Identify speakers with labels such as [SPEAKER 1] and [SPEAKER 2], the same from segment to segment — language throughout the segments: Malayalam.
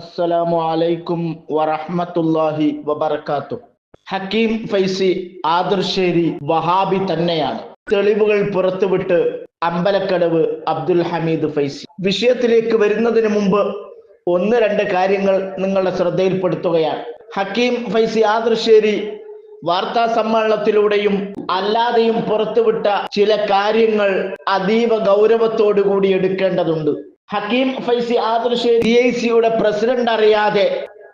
[SPEAKER 1] അസ്സലാമു അലൈക്കും വറഹ്മത്തുള്ളാഹി വബർക്കാത്തു ഹക്കീം ഫൈസി ആദർശേരി വഹാബി തന്നെയാണ്. തെളിവുകൾ പുറത്തുവിട്ട് അമ്പലക്കടവ് അബ്ദുൽ ഹമീദ് ഫൈസി. വിഷയത്തിലേക്ക് വരുന്നതിന് മുമ്പ് ഒന്ന് രണ്ട് കാര്യങ്ങൾ നിങ്ങളുടെ ശ്രദ്ധയിൽപ്പെടുത്തുകയാണ്. ഹക്കീം ഫൈസി ആദർശേരി വാർത്താ സമ്മേളനത്തിലൂടെയും അല്ലാതെയും പുറത്തുവിട്ട ചില കാര്യങ്ങൾ അതീവ ഗൗരവത്തോടു കൂടി എടുക്കേണ്ടതുണ്ട്. ഹക്കീം ഫൈസി ആദർശ് സി ഐ സിയുടെ പ്രസിഡന്റ് അറിയാതെ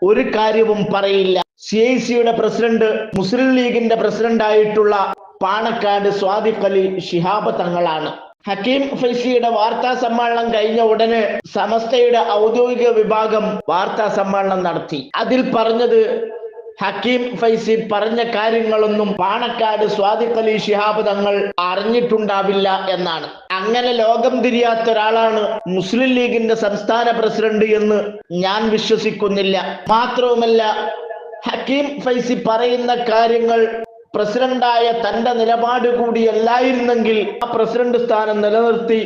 [SPEAKER 1] ഒരു കാര്യവും പറയില്ല. സി ഐ സിയുടെ പ്രസിഡന്റ് മുസ്ലിം ലീഗിന്റെ പ്രസിഡന്റ് ആയിട്ടുള്ള പാണക്കാട് സ്വാദിഖ് അലി ഷിഹാബ് തങ്ങളാണ്. ഹക്കീം ഫൈസിയുടെ വാർത്താ സമ്മേളനം കഴിഞ്ഞ ഉടനെ സമസ്തയുടെ ഔദ്യോഗിക വിഭാഗം വാർത്താ സമ്മേളനം നടത്തി. അതിൽ പറഞ്ഞത് ഹക്കീം ഫൈസി പറഞ്ഞ കാര്യങ്ങളൊന്നും പാണക്കാട് സ്വാദിഖലി ശിഹാബ് തങ്ങൾ അറിഞ്ഞിട്ടുണ്ടാവില്ല എന്നാണ്. അങ്ങനെ ലോകം തിരിയാത്ത ഒരാളാണ് മുസ്ലിം ലീഗിന്റെ സംസ്ഥാന പ്രസിഡന്റ് എന്ന് ഞാൻ വിശ്വസിക്കുന്നില്ല. മാത്രവുമല്ല ഹക്കീം ഫൈസി പറയുന്ന കാര്യങ്ങൾ പ്രസിഡന്റായ തന്റെ നിലപാട് കൂടിയല്ലായിരുന്നെങ്കിൽ ആ പ്രസിഡന്റ് സ്ഥാനം നിലനിർത്തി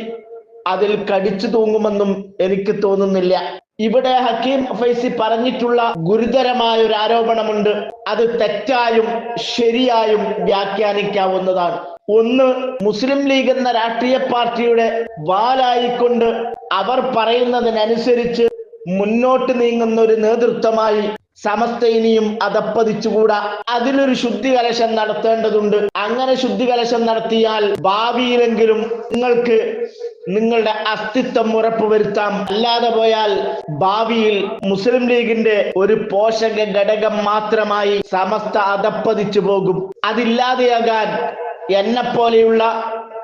[SPEAKER 1] അതിൽ കടിച്ചു തൂങ്ങുമെന്നും എനിക്ക് തോന്നുന്നില്ല. ഇവിടെ ഹക്കീം ഫൈസി പറഞ്ഞിട്ടുള്ള ഗുരുതരമായ ഒരു ആരോപണമുണ്ട്. അത് തെറ്റായും ശരിയായും വ്യാഖ്യാനിക്കാവുന്നതാണ്. ഒന്ന് മുസ്ലിം ലീഗ് എന്ന രാഷ്ട്രീയ പാർട്ടിയുടെ വാലായിക്കൊണ്ട് അവർ പറയുന്നതിനനുസരിച്ച് മുന്നോട്ട് നീങ്ങുന്ന ഒരു നേതൃത്വമായി സമസ്ത ഇനിയും അതപ്പതിച്ചുകൂടാ. അതിലൊരു ശുദ്ധി കലശം നടത്തേണ്ടതുണ്ട്. അങ്ങനെ ശുദ്ധി കലശം നടത്തിയാൽ ഭാവിയിലെങ്കിലും നിങ്ങൾക്ക് നിങ്ങളുടെ അസ്തിത്വം ഉറപ്പുവരുത്താം. അല്ലാതെ പോയാൽ ഭാവിയിൽ മുസ്ലിം ലീഗിന്റെ ഒരു പോഷക ഘടകം മാത്രമായി സമസ്ത അതപ്പതിച്ചു പോകും. അതില്ലാതെയാകാൻ എന്നെ പോലെയുള്ള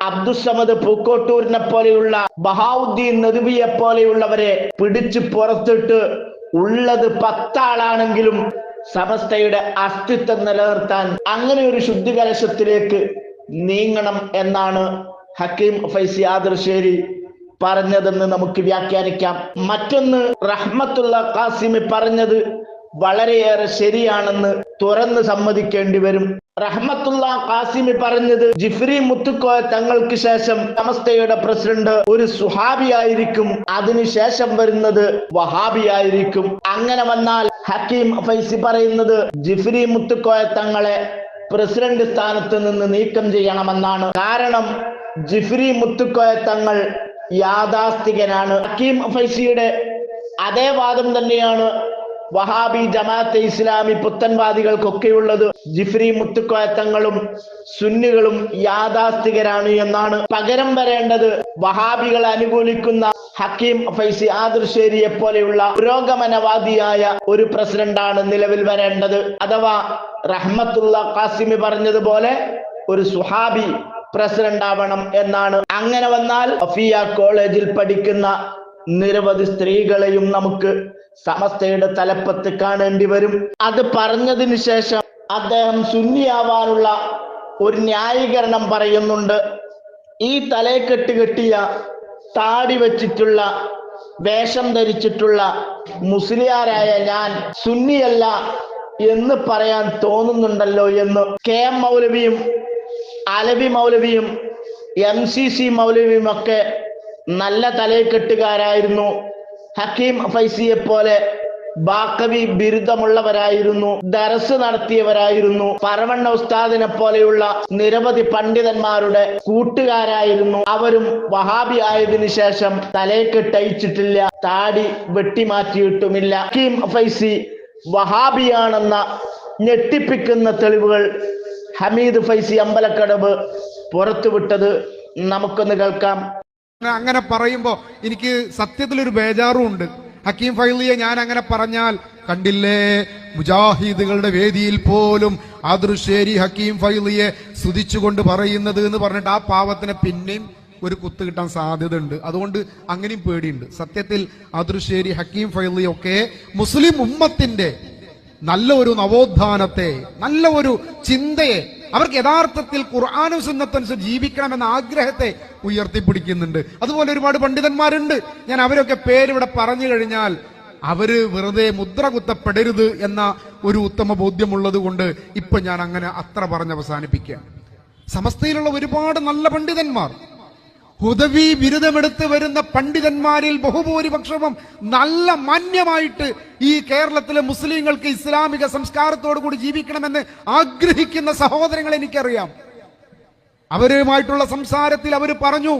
[SPEAKER 1] അബ്ദുസമദ് പൂക്കോട്ടൂരിനെ പോലെയുള്ള ബഹാവുദ്ദീൻ നദുബിയെ പോലെയുള്ളവരെ പിടിച്ചു പുറത്തിട്ട് ഉള്ളത് പത്താളാണെങ്കിലും സമസ്തയുടെ അസ്തിത്വം നിലനിർത്താൻ അങ്ങനെ ഒരു ശുദ്ധി കലശത്തിലേക്ക് നീങ്ങണം എന്നാണ് ഹക്കീം ഫൈസി ആദർശേരി പറഞ്ഞതെന്ന് നമുക്ക് വ്യാഖ്യാനിക്കാം. മറ്റൊന്ന് റഹ്മത്തുള്ള കാസിമി പറഞ്ഞത് വളരെയേറെ ശരിയാണെന്ന് തുറന്ന് സമ്മതിക്കേണ്ടി വരും. റഹ്മത്തുള്ള കാസിമി പറഞ്ഞത് ജിഫ്രി മുത്തുക്കോയ തങ്ങൾക്ക് ശേഷം സമസ്തയുടെ പ്രസിഡന്റ് ഒരു സുഹാബിയായിരിക്കും അതിനുശേഷം വരുന്നത് വഹാബിയായിരിക്കും അങ്ങനെ വന്നാൽ ഹക്കീം ഫൈസി പറയുന്നത് ജിഫ്രി മുത്തുക്കോയ തങ്ങളെ പ്രസിഡന്റ് സ്ഥാനത്ത് നിന്ന് നീക്കം ചെയ്യണമെന്നാണ്. കാരണം ജിഫ്രി മുത്തുക്കോയ തങ്ങൾ യാഥാസ്ഥികനാണ്. ഹക്കീം ഫൈസിയുടെ അതേ വാദം തന്നെയാണ് വഹാബി ജമാഅത്തെ ഇസ്ലാമി പുത്തൻവാദികൾക്കൊക്കെയുള്ളത് ജിഫ്രി മുത്തുക്കോയത്തങ്ങളും സുന്നികളും യാഥാസ്ഥികരാണ് എന്നാണ് പകരം വരേണ്ടത്. വഹാബികൾ അനുകൂലിക്കുന്ന ഹക്കീം ഫൈസി ആദർശേരിയെ പോലെയുള്ള പുരോഗമനവാദിയായ ഒരു പ്രസിഡന്റാണ് നിലവിൽ വരേണ്ടത്. അഥവാ റഹ്മത്തുള്ള കാസിമി പറഞ്ഞതുപോലെ ഒരു സുഹാബി പ്രസിഡന്റ് ആവണം എന്നാണ്. അങ്ങനെ വന്നാൽ കോളേജിൽ പഠിക്കുന്ന നിരവധി സ്ത്രീകളെയും നമുക്ക് സമസ്തയുടെ തലപ്പത്ത് കാണേണ്ടി വരും. അത് പറഞ്ഞതിന് ശേഷം അദ്ദേഹം സുന്നിയാവാനുള്ള ഒരു ന്യായീകരണം പറയുന്നുണ്ട്. ഈ തലയെക്കെട്ട് കെട്ടിയ താടി വെച്ചിട്ടുള്ള വേഷം ധരിച്ചിട്ടുള്ള മുസ്ലിയാരായ ഞാൻ സുന്നിയല്ല എന്ന് പറയാൻ തോന്നുന്നുണ്ടല്ലോ എന്ന് കെ എം മൗലവിയും അലവി മൗലവിയും എം സി സി മൗലവിയും ഒക്കെ നല്ല തലയെക്കെട്ടുകാരായിരുന്നു. ഹക്കീം ഫൈസിയെ പോലെ ബാക്കവി ബിരുദമുള്ളവരായിരുന്നു ദരസ് നടത്തിയവരായിരുന്നു പരവണ്ണ ഉസ്താദിനെ പോലെയുള്ള നിരവധി പണ്ഡിതന്മാരുടെ കൂട്ടുകാരായിരുന്നു. അവരും വഹാബി ആയതിനു ശേഷം തലയെക്കെട്ടയച്ചിട്ടില്ല താടി വെട്ടിമാറ്റിയിട്ടുമില്ല. ഹക്കീം ഫൈസി വഹാബിയാണെന്ന ഞെട്ടിപ്പിക്കുന്ന തെളിവുകൾ ഹമീദ് ഫൈസി അമ്പലക്കടവ് പുറത്തുവിട്ടത് നമുക്കൊന്ന് കേൾക്കാം.
[SPEAKER 2] അങ്ങനെ പറയുമ്പോ എനിക്ക് സത്യത്തിലൊരു ബേജാറും ഉണ്ട് ഹക്കീം ഫൈലിയെ ഞാൻ അങ്ങനെ പറഞ്ഞാൽ കണ്ടില്ലേ? മുജാഹിദുകളുടെ വേദിയിൽ പോലും ആദൃശ്ശേരി ഹക്കീം ഫൈലിയെ സ്തുതിച്ചുകൊണ്ട് പറയുന്നത് എന്ന് പറഞ്ഞിട്ട് ആ പാവത്തിന് പിന്നെയും ഒരു കുത്ത് കിട്ടാൻ സാധ്യതയുണ്ട്. അതുകൊണ്ട് അങ്ങനെയും പേടിയുണ്ട്. സത്യത്തിൽ ആദൃശ്ശേരി ഹക്കീം ഫൈലിയൊക്കെ മുസ്ലിം ഉമ്മത്തിന്റെ നല്ല ഒരു നവോത്ഥാനത്തെ നല്ല ഒരു ചിന്തയെ അവർക്ക് യഥാർത്ഥത്തിൽ ഖുർആാനും സുന്നത്തനുസരിച്ച് ജീവിക്കണമെന്ന ആഗ്രഹത്തെ ഉയർത്തിപ്പിടിക്കുന്നുണ്ട്. അതുപോലെ ഒരുപാട് പണ്ഡിതന്മാരുണ്ട്. ഞാൻ അവരൊക്കെ പേരിവിടെ പറഞ്ഞു കഴിഞ്ഞാൽ അവർ വെറുതെ മുദ്ര കുത്തപ്പെടരുത് എന്ന ഒരു ഉത്തമ ബോധ്യമുള്ളത് കൊണ്ട് ഇപ്പൊ ഞാൻ അങ്ങനെ അത്ര പറഞ്ഞ് അവസാനിപ്പിക്കുക സമസ്തയിലുള്ള ഒരുപാട് നല്ല പണ്ഡിതന്മാർ. ഹുദവി ബിരുദമെടുത്ത് വരുന്ന പണ്ഡിതന്മാരിൽ ബഹുഭൂരിപക്ഷവും നല്ല മാന്യമായിട്ട് ഈ കേരളത്തിലെ മുസ്ലിങ്ങൾക്ക് ഇസ്ലാമിക സംസ്കാരത്തോടു കൂടി ജീവിക്കണമെന്ന് ആഗ്രഹിക്കുന്ന സഹോദരങ്ങൾ എനിക്കറിയാം. അവരുമായിട്ടുള്ള സംസാരത്തിൽ അവർ പറഞ്ഞു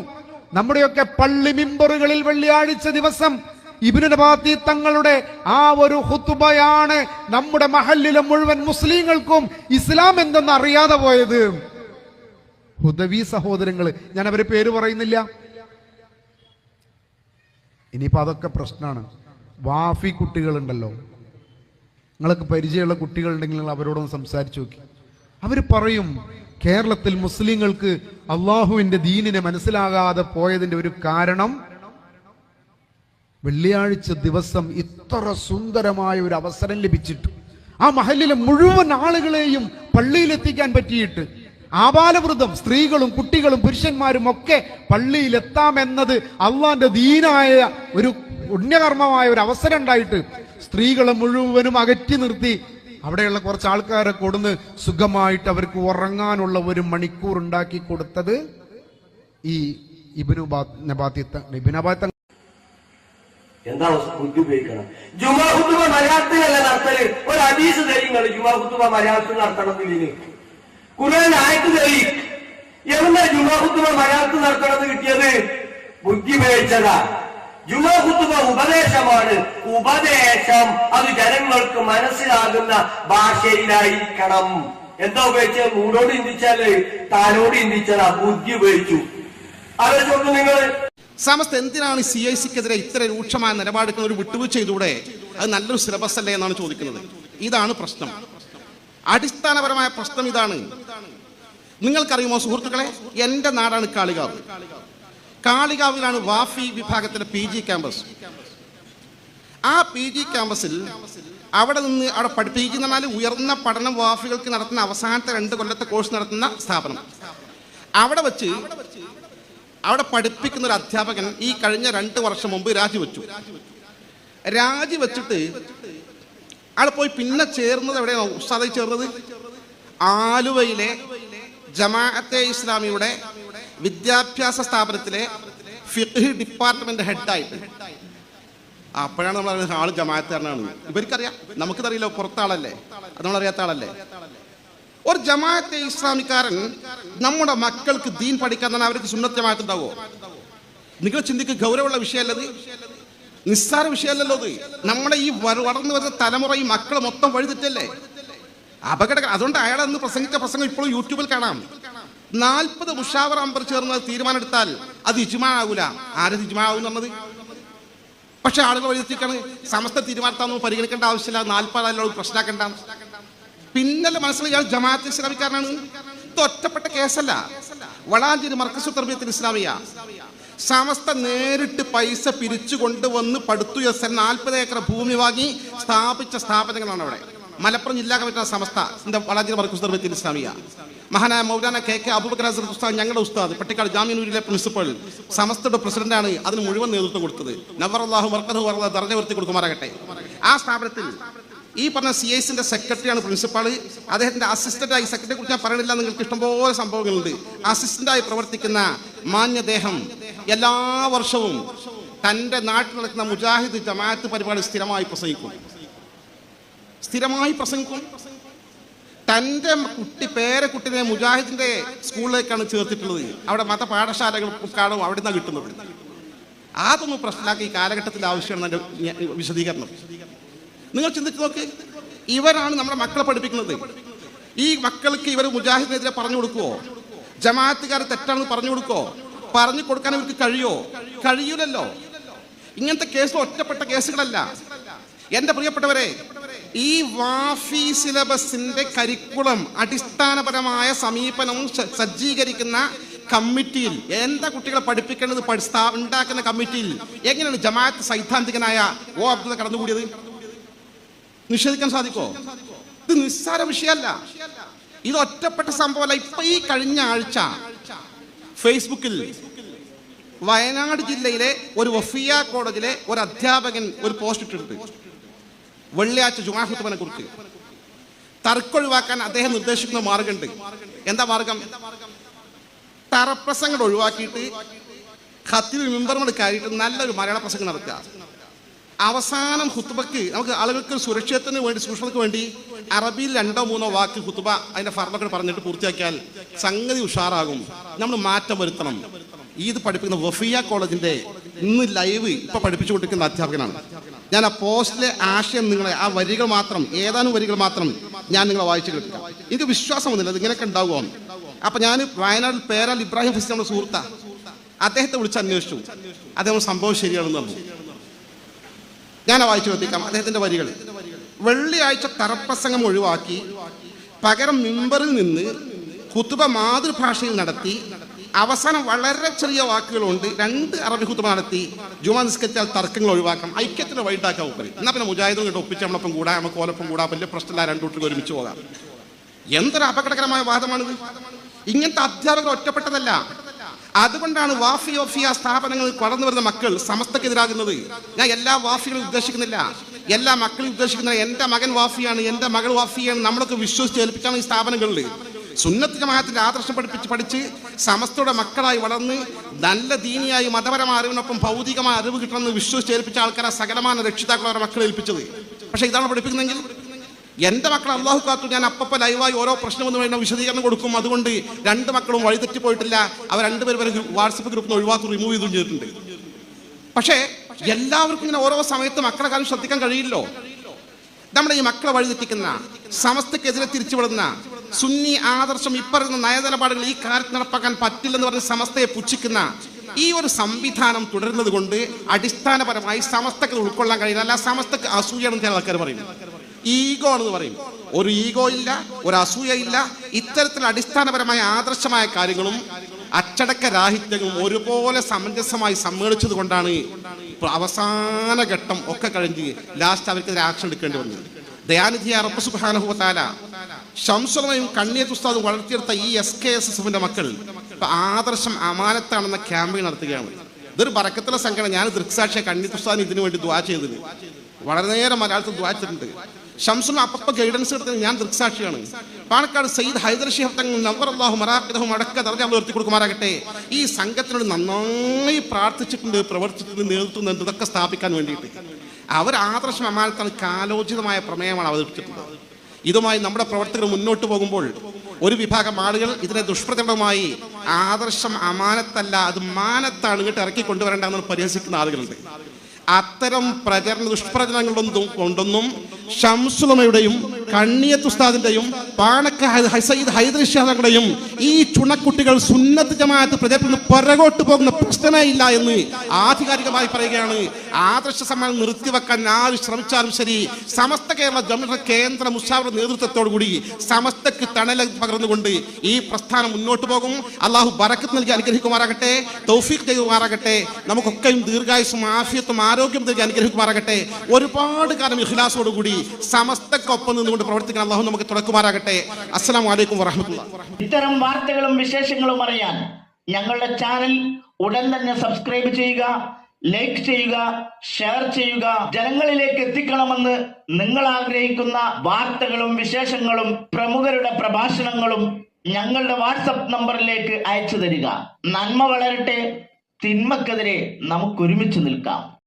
[SPEAKER 2] നമ്മുടെയൊക്കെ പള്ളി മിമ്പറുകളിൽ വെള്ളിയാഴ്ച ദിവസം ഇബിനു നബാത്തി തങ്ങളുടെ ആ ഒരു ഹുത്തുബയാണ് നമ്മുടെ മഹല്ലിലെ മുഴുവൻ മുസ്ലിങ്ങൾക്കും ഇസ്ലാം എന്തെന്ന് അറിയാതെ പോയത്. ഹുദവി സഹോദരങ്ങൾ ഞാൻ അവരെ പേര് പറയുന്നില്ല. ഇനിയിപ്പോ അതൊക്കെ പ്രശ്നമാണ് വാഫി കുട്ടികളുണ്ടല്ലോ. നിങ്ങൾക്ക് പരിചയമുള്ള കുട്ടികളുണ്ടെങ്കിൽ നിങ്ങൾ അവരോടൊന്ന് സംസാരിച്ചു നോക്കി. അവർ പറയും കേരളത്തിൽ മുസ്ലിങ്ങൾക്ക് അള്ളാഹുവിന്റെ ദീനിനെ മനസ്സിലാകാതെ പോയതിന്റെ ഒരു കാരണം വെള്ളിയാഴ്ച ദിവസം ഇത്ര സുന്ദരമായ ഒരു അവസരം ലഭിച്ചിട്ട് ആ മഹലിലെ മുഴുവൻ ആളുകളെയും പള്ളിയിലെത്തിക്കാൻ പറ്റിയിട്ട് ആബാലവൃതം സ്ത്രീകളും കുട്ടികളും പുരുഷന്മാരും ഒക്കെ പള്ളിയിലെത്താമെന്നത് അള്ളാന്റെ ദീനായ ഒരു പുണ്യകർമ്മമായ ഒരു അവസരം ഉണ്ടായിട്ട് സ്ത്രീകളെ മുഴുവനും അകറ്റി നിർത്തി. അവിടെയുള്ള കുറച്ച് ആൾക്കാരെ കൊടുന്ന് സുഖമായിട്ട് അവർക്ക് ഉറങ്ങാനുള്ള ഒരു മണിക്കൂർ ഉണ്ടാക്കി കൊടുത്തത് ഈ ഇബിനു
[SPEAKER 3] എന്താ ബുദ്ധി ഉപയോഗിക്കണം? ജുമാ ഹുത്തുബ മലയാളത്തിലല്ല നടത്തൽ. ഒരു ഹദീസ് തരിങ്ങൾ ജുമാ ഹുത്തുബ മലയാളത്തിൽ ഖുർആൻ ആയത്ത് തരി എവിടെ ജുമാ മലയാളത്ത് നടത്തണത് കിട്ടിയത്? ബുദ്ധി ഉപയോഗിച്ചതാ യുവഹുത്തുവ ഉപദേശമാണ്. ഉപദേശം അത് ജനങ്ങൾക്ക് മനസ്സിലാകുന്ന ഭാഷയിലായിരിക്കണം. എന്താ ഉപയോഗിച്ചത്? മൂടോട് ചിന്തിച്ചാൽ താനോട് ചിന്തിച്ചതാ ബുദ്ധി ഉപയോഗിച്ചു. ആലോചിച്ചു നിങ്ങൾ
[SPEAKER 4] സമസ്ത എന്തിനാണ് സി ഐ സിക്കെതിരെ ഇത്ര രൂക്ഷമായ നിലപാടെടുക്കുന്ന ഒരു വിട്ടുവീഴ്ച ചെയ്തൂടെ അത് നല്ലൊരു സിലബസ് അല്ലേ എന്നാണ് ചോദിക്കുന്നത്. ഇതാണ് പ്രശ്നം. അടിസ്ഥാനപരമായ പ്രശ്നം ഇതാണ്. നിങ്ങൾക്കറിയുമോ സുഹൃത്തുക്കളെ എന്റെ നാടാണ് കാളികാവ്. കാളികാവിലാണ് വാഫി വിഭാഗത്തിലെ പി ജി ക്യാമ്പസ്. ആ പി ജി ക്യാമ്പസിൽ അവിടെ നിന്ന് അവിടെ പഠി ജി പറഞ്ഞാൽ ഉയർന്ന പഠനം വാഫികൾക്ക് നടത്തുന്ന അവസാനത്തെ രണ്ട് കൊല്ലത്തെ കോഴ്സ് നടത്തുന്ന സ്ഥാപനം. അവിടെ വെച്ച് അവിടെ പഠിപ്പിക്കുന്ന ഒരു അധ്യാപകൻ ഈ കഴിഞ്ഞ രണ്ട് വർഷം മുമ്പ് രാജിവെച്ചു. രാജിവെച്ചിട്ട് അവിടെ പോയി പിന്നെ ചേർന്നത് എവിടെയാണ് ഉസ്താദായി ചേർന്നത്? ആലുവയിലെ ജമാഅത്തെ ഇസ്ലാമിയുടെ വിദ്യാഭ്യാസ സ്ഥാപനത്തിലെ ഫിഖ് ഡിപ്പാർട്ട്മെന്റ് ഹെഡായിട്ട്. അപ്പോഴാണ് നമ്മൾ അറിയുന്നത് ആൾ ജമാഅത്തുകാരനാണ്. ഇവർക്കറിയാം. നമുക്കതറിയില്ല. പുറത്ത ആളല്ലേ അത് നമ്മളറിയാത്ത ആളല്ലേ? ഒരു ജമാഅത്തെ ഇസ്ലാമിക്കാരൻ നമ്മുടെ മക്കൾക്ക് ദീൻ പഠിക്കാൻ തന്നെ അവർക്ക് സുന്നത്ത് ഉണ്ടാവോ? നിങ്ങൾ ചിന്തിക്ക് ഗൗരവമുള്ള വിഷയമല്ലത്. നിസ്സാര വിഷയമല്ലല്ലോ അത്. നമ്മുടെ ഈ വളർന്നു വരുന്ന തലമുറ ഈ മക്കൾ മൊത്തം വഴിതെറ്റല്ലേ അപകട അതുകൊണ്ട് അയാൾ അന്ന് പ്രസംഗിച്ച പ്രസംഗം ഇപ്പോഴും യൂട്യൂബിൽ കാണാം. നാൽപ്പത് മുഷാവർ അമ്പർ ചേർന്ന് തീരുമാനം എടുത്താൽ അത് ഇജ്മാ ആകൂല ആരത് ഇജ്മാ ആവും എന്നത് പക്ഷെ ആളുകൾ വഴിതെറ്റിക്കാണ് സമസ്ത തീരുമാനത്താന്ന് പരിഗണിക്കേണ്ട ആവശ്യമില്ല. നാൽപ്പത് ആളുകൾ പ്രശ്നമാക്കേണ്ട പിന്നല്ല മനസ്സിലായി ജമാഅത്ത് ഇസ്ലാമിക്കാരനാണ്. ഇത് ഒറ്റപ്പെട്ട കേസല്ല. വളാഞ്ചേരി മർക്കസു തർബിയത്തിൽ ഇസ്ലാമിയ. സമസ്ത നേരിട്ട് പൈസ പിരിച്ചു കൊണ്ടുവന്ന് പടുത്തുയർസൻ നാൽപ്പത് ഏക്കർ ഭൂമി വാങ്ങി സ്ഥാപിച്ച സ്ഥാപനങ്ങളാണ് അവിടെ. മലപ്പുറം ജില്ലാ കമ്മിറ്റി സമസ്ത എന്റെ വളാഞ്ചേരി മർക്കസു തർബിയത്തിൽ ഇസ്ലാമിയ. മഹാനായ മൗലാന കെ കെ അബൂബക്കർ ഹസരത്ത് ഉസ്താദ് ഞങ്ങളുടെ ഉസ്താദ് പട്ടിക്കാട് ജാമ്യനൂരിലെ പ്രിൻസിപ്പൽ സമസ്തയുടെ പ്രസിഡന്റാണ് അതിന് മുഴുവൻ നേതൃത്വം കൊടുത്തത്. നവർ അള്ളാഹു വർദ്ധ ദർജ ഉയർത്തി കൊടുക്കുമാറാകട്ടെ. ആ സ്ഥാപനത്തിൽ ഈ പറഞ്ഞ സി എസിന്റെ സെക്രട്ടറിയാണ് പ്രിൻസിപ്പാൾ അദ്ദേഹത്തിന്റെ അസിസ്റ്റന്റായി സെക്രട്ടറിയെ കുറിച്ച് ഞാൻ പറയണില്ല നിങ്ങൾക്ക് ഇഷ്ടംപോലെ സംഭവങ്ങളുണ്ട്. അസിസ്റ്റന്റായി പ്രവർത്തിക്കുന്ന മാന്യദേഹം എല്ലാ വർഷവും തന്റെ നാട്ടിൽ നടക്കുന്ന മുജാഹിദ് ജമാഅത്ത് പരിപാടി സ്ഥിരമായി പ്രസംഗിക്കും. സ്ഥിരമായി പ്രസംഗിക്കും. തന്റെ കുട്ടി പേരക്കുട്ടിനെ മുജാഹിദിന്റെ സ്കൂളിലേക്കാണ് ചേർത്തിട്ടുള്ളത്. അവിടെ മത പാഠശാലകൾ കാണും അവിടെ നിന്നാണ് കിട്ടുന്നത്. അതൊന്നും പ്രശ്നമാക്കി ഈ കാലഘട്ടത്തിൽ ആവശ്യമാണ് എന്റെ വിശദീകരണം. നിങ്ങൾ ചിന്തിച്ച് നോക്ക്. ഇവരാണ് നമ്മുടെ മക്കളെ പഠിപ്പിക്കുന്നത്. ഈ മക്കൾക്ക് ഇവർ മുജാഹിദിനെതിരെ പറഞ്ഞു കൊടുക്കുവോ? ജമാഅത്തുകാർ തെറ്റാണെന്ന് പറഞ്ഞു കൊടുക്കോ പറഞ്ഞു കൊടുക്കാൻ ഇവർക്ക് കഴിയോ? കഴിയൂലല്ലോ. ഇങ്ങനത്തെ കേസ് ഒറ്റപ്പെട്ട കേസുകളല്ല. എന്റെ പ്രിയപ്പെട്ടവരെ ഈ വാഫി സിലബസിന്റെ കരിക്കുളം അടിസ്ഥാനപരമായ സമീപനവും സജ്ജീകരിക്കുന്ന കമ്മിറ്റിയിൽ എന്താ കുട്ടികളെ പഠിപ്പിക്കേണ്ടത് പഠി- ഉണ്ടാക്കുന്ന കമ്മിറ്റിയിൽ? എങ്ങനെയാണ് ജമാഅത്ത് സൈദ്ധാന്തികനായ ഓ അബ്ദുള്ള കടന്നുകൂടിയത്? നിഷേധിക്കാൻ സാധിക്കോ ഇത് നിസ്സാര വിഷയമല്ല. ഇത് ഒറ്റപ്പെട്ട സംഭവമല്ല. ഇപ്പൊ ഈ കഴിഞ്ഞ ആഴ്ച ഫേസ്ബുക്കിൽ വയനാട് ജില്ലയിലെ ഒരു വഫിയ കോളേജിലെ ഒരു അധ്യാപകൻ ഒരു പോസ്റ്റ് ഇട്ടിട്ടുണ്ട്. വെള്ളിയാഴ്ച ജുമാഹുത്തുമനെ കുറിച്ച്. തർക്കൊഴിവാക്കാൻ അദ്ദേഹം നിർദ്ദേശിക്കുന്ന മാർഗമുണ്ട്. എന്താ മാർഗം? തറപ്രസംഗം ഒഴിവാക്കിയിട്ട് ഖത്തിൽ മെമ്പർമാർ കയറിയിട്ട് നല്ലൊരു മലയാള പ്രസംഗം നടത്തുക. അവസാനം ഹുത്തുബക്ക് നമുക്ക് ആളുകൾക്ക് സുരക്ഷിതത്തിന് വേണ്ടി സൂക്ഷ്മതയ്ക്ക് വേണ്ടി അറബിയിൽ രണ്ടോ മൂന്നോ വാക്ക് ഹുത്തുബ അതിന്റെ ഫർമൊക്കെ പറഞ്ഞിട്ട് പൂർത്തിയാക്കിയാൽ സംഗതി ഉഷാറാകും. നമ്മൾ മാറ്റം വരുത്തണം. ഇത് പഠിപ്പിക്കുന്ന വഫിയ കോളേജിന്റെ ഇന്ന് ലൈവ് ഇപ്പൊ പഠിപ്പിച്ചുകൊണ്ടിരിക്കുന്ന അധ്യാപകനാണ്. ഞാൻ ആ പോസ്റ്റിലെ ആശയം നിങ്ങളെ ആ വരികൾ മാത്രം ഏതാനും വരികൾ മാത്രം ഞാൻ നിങ്ങളെ വായിച്ചു കേൾപ്പിക്കാം. എനിക്ക് വിശ്വാസം വന്നില്ല അത് ഇങ്ങനെയൊക്കെ ഉണ്ടാകുമോ അപ്പൊ ഞാൻ വയനാട് പേരാൽ ഇബ്രാഹിം ഫിസ് നമ്മുടെ സുഹൃത്ത. അദ്ദേഹത്തെ വിളിച്ച് അന്വേഷിച്ചു. അദ്ദേഹം സംഭവം ശരിയാണെന്ന് പറഞ്ഞു. ഞാൻ വായിച്ചു നിർത്തിക്കാം അദ്ദേഹത്തിന്റെ വരികൾ വെള്ളിയാഴ്ച തറപ്രസംഗം ഒഴിവാക്കി പകരം മിമ്പറിൽ നിന്ന് കുത്തുബ മാതൃഭാഷയിൽ നടത്തി അവസാനം വളരെ ചെറിയ വാക്കുകളുണ്ട്. രണ്ട് അറബി കുത്തുബ നടത്തി. ജുമാ നിസ്കരിച്ചാൽ തർക്കങ്ങൾ ഒഴിവാക്കാം. ഐക്യത്തിന് വൈകിട്ടാക്കാം ഉപ്പരി എന്നാ പിന്നെ മുജാഹിദും കൊണ്ട് ഒപ്പിച്ച് നമ്മളൊപ്പം കൂടാ നമുക്ക് ഓലൊപ്പം കൂടാ വലിയ പ്രശ്നമില്ല രണ്ടു കൂട്ടർക്ക് ഒരുമിച്ച് പോകാം. എന്തൊരു അപകടകരമായ വാദമാണിത്. ഇങ്ങനത്തെ അധ്യാപകർ ഒറ്റപ്പെട്ടതല്ല. അതുകൊണ്ടാണ് വാഫി ഓഫിയ സ്ഥാപനങ്ങളിൽ വളർന്നു വരുന്ന മക്കൾ സമസ്തക്കെതിരാകുന്നത്. ഞാൻ എല്ലാ വാഫികളും ഉദ്ദേശിക്കുന്നില്ല. എല്ലാ മക്കളും ഉദ്ദേശിക്കുന്നില്ല എന്റെ മകൻ വാഫിയാണ് എന്റെ മകൾ വാഫിയാണ് നമ്മളൊക്കെ വിശ്വസിച്ച് ഏൽപ്പിച്ചാണ് ഈ സ്ഥാപനങ്ങളിൽ സുന്നത്ത് ജമാഅത്തിന്റെ ആദർശം പഠിപ്പിച്ച് പഠിച്ച് സമസ്തയുടെ മക്കളായി വളർന്ന് നല്ല ദീനിയായി മതപരമായ അറിവിനൊപ്പം ഭൗതികമായ അറിവ് കിട്ടണമെന്ന് വിശ്വസിച്ച് ഏൽപ്പിച്ച ആൾക്കാരെ സകലമായ രക്ഷിതാക്കൾ അവരുടെ മക്കളെ ഏൽപ്പിച്ചത്. പക്ഷെ ഇതാണ് പഠിപ്പിക്കുന്നെങ്കിൽ എന്റെ മക്കൾ അള്ളാഹു കാത്തു ഞാൻ അപ്പപ്പ ലൈവായി ഓരോ പ്രശ്നം വന്നു കഴിഞ്ഞാൽ വിശദീകരണം കൊടുക്കും. അതുകൊണ്ട് രണ്ട് മക്കളും വഴിതെറ്റി പോയിട്ടില്ല. അവർ രണ്ടുപേരും വരെ വാട്സപ്പ് ഗ്രൂപ്പിൽ നിന്ന് ഒഴിവാക്കി റിമൂവ് ചെയ്തും ചെയ്തിട്ടുണ്ട്. പക്ഷേ എല്ലാവർക്കും ഇങ്ങനെ ഓരോ സമയത്ത് മക്കളെ കാര്യം ശ്രദ്ധിക്കാൻ കഴിയില്ലോ. നമ്മുടെ ഈ മക്കളെ വഴിതെറ്റിക്കുന്ന സമസ്തക്കെതിരെ തിരിച്ചുവിടുന്ന സുന്നി ആദർശം ഇപ്പറയുന്ന നയനിലപാടുകൾ ഈ കാര്യത്തിൽ നടപ്പാക്കാൻ പറ്റില്ലെന്ന് പറഞ്ഞ് സമസ്തയെ പുച്ഛിക്കുന്ന ഈ ഒരു സംവിധാനം തുടരുന്നത് കൊണ്ട് അടിസ്ഥാനപരമായി സമസ്തക്ക് ഉൾക്കൊള്ളാൻ കഴിയില്ല. അല്ല സമസ്തക്ക് അസൂയാണെന്ന് ചില ആൾക്കാർ പറയും ഈഗോ എന്ന് പറയും. ഒരു ഈഗോ ഇല്ല ഒരു അസൂയ ഇല്ല. ഇത്തരത്തിൽ അടിസ്ഥാനപരമായ ആദർശമായ കാര്യങ്ങളും അച്ചടക്ക രാഹിത്യങ്ങളും ഒരുപോലെ സമഞ്ജസമായി സമ്മേളിച്ചത് കൊണ്ടാണ് അവസാന ഘട്ടം ഒക്കെ കഴിഞ്ഞ് ലാസ്റ്റ് അവർക്കെതിരെ ആക്ഷൻ എടുക്കേണ്ടി വന്നത്. ദയാനിധി അറപ്പ് സുബാനുഭവത്താല ശംസുറയും കണ്ണിയത്ത് തുസ്താദും വളർത്തിയെടുത്ത ഈ എസ് കെ എസ് എസ് എഫിന്റെ മക്കൾ ആദർശം അമാനത്താണെന്ന ക്യാമ്പയിൻ നടത്തുകയാണ്. ഇതൊരു പറക്കത്തുള്ള സംഘടന. ഞാൻ ദൃക്സാക്ഷിയെ കണ്ണിയത്ത് ഉസ്താദിന് ഇതിനു വേണ്ടി ദ്വാ ചെയ്തത്. വളരെ നേരം മലയാളത്തിൽ ദ്വാച്ചിട്ടുണ്ട് ഷംസുൽ അപ്പപ്പ ഗൈഡൻസ് എടുത്തത് ഞാൻ ദൃക്സാക്ഷിയാണ്. പാണക്കാട് സയ്യിദ് ഹൈദർ ഷിഹബ് തങ്ങൾ അള്ളാഹു മറാഖിദഹും അടക്ക അവർ ഉയർത്തി കൊടുക്കുമാറാകട്ടെ. ഈ സംഘത്തിനോട് നന്നായി പ്രാർത്ഥിച്ചിട്ടുണ്ട് പ്രവർത്തിച്ചിട്ടുണ്ട് നേതൃത്വം ഇതൊക്കെ സ്ഥാപിക്കാൻ വേണ്ടിയിട്ട്. അവർ ആദർശം അമാനത്താണ് കാലോചിതമായ പ്രമേയമാണ് അവതരിപ്പിച്ചിട്ടുള്ളത്. ഇതുമായി നമ്മുടെ പ്രവർത്തകർ മുന്നോട്ട് പോകുമ്പോൾ ഒരു വിഭാഗം ആളുകൾ ഇതിനെ ദുഷ്പ്രചരണമായി ആദർശം അമാനത്തല്ല അത് മാനത്താണ് ഇങ്ങോട്ട് ഇറക്കി കൊണ്ടുവരേണ്ടതെന്ന് പരിഹസിക്കുന്ന ആളുകളുണ്ട്. അത്തരം പ്രചരണ ദുഷ്പ്രചരണങ്ങളൊന്നും കൊണ്ടൊന്നും ഷംസുലമയുടെയും കണ്ണിയത്ത് ഉസ്താദിന്റെയും പാണക്ക സയ്യിദ് ഹൈദർ ഷാദങ്ങളുടെയും ഈ ചുണക്കുട്ടികൾ സുന്നത്ത് ജമാഅത്ത് പ്രചരണത്തിന് പുറകോട്ട് പോകുന്ന പ്രശ്നമേ ഇല്ല എന്ന് ആധികാരികമായി പറയുകയാണ്. ആദർശ സമ്മാനം നിർത്തിവെക്കാൻ ആര് ശ്രമിച്ചാലും ശരി സമസ്ത കേരള ജമിഴ കേന്ദ്ര മുഷാവർ നേതൃത്വത്തോടു കൂടി സമസ്തക്ക് തണല പകർന്നുകൊണ്ട് ഈ പ്രസ്ഥാനം മുന്നോട്ട് പോകും. അള്ളാഹു ബറക്കത്ത് നൽകി അനുഗ്രഹിക്കുമാറാകട്ടെ തൗഫീഖ് ചെയ്യുമാറാകട്ടെ നമുക്കൊക്കെയും ദീർഘായുസും ആഫിയത്തും ആരോഗ്യം നൽകി അനുഗ്രഹിക്കുമാറാകട്ടെ. ഒരുപാട് കാലം ഇഖ്ലാസോടുകൂടി സമസ്തക്കൊപ്പം നിന്നുകൊണ്ട് പ്രവർത്തിക്കാൻ അള്ളാഹു നമുക്ക് തുടക്കുമാറാകട്ടെ. അസ്സാം വലൈക്കും
[SPEAKER 1] ഇത്തരം വാർത്തകളും വിശേഷങ്ങളും അറിയാൻ ഞങ്ങളുടെ ചാനൽ ഉടൻ തന്നെ സബ്സ്ക്രൈബ് ചെയ്യുക ലൈക്ക് ചെയ്യുക ഷെയർ ചെയ്യുക. ജനങ്ങളിലേക്ക് എത്തിക്കണമെന്ന് നിങ്ങൾ ആഗ്രഹിക്കുന്ന വാർത്തകളും വിശേഷങ്ങളും പ്രമുഖരുടെ പ്രഭാഷണങ്ങളും ഞങ്ങളുടെ വാട്സപ്പ് നമ്പറിലേക്ക് അയച്ചു തരിക. നന്മ വളരട്ടെ തിന്മക്കെതിരെ നമുക്ക് ഒരുമിച്ച് നിൽക്കാം.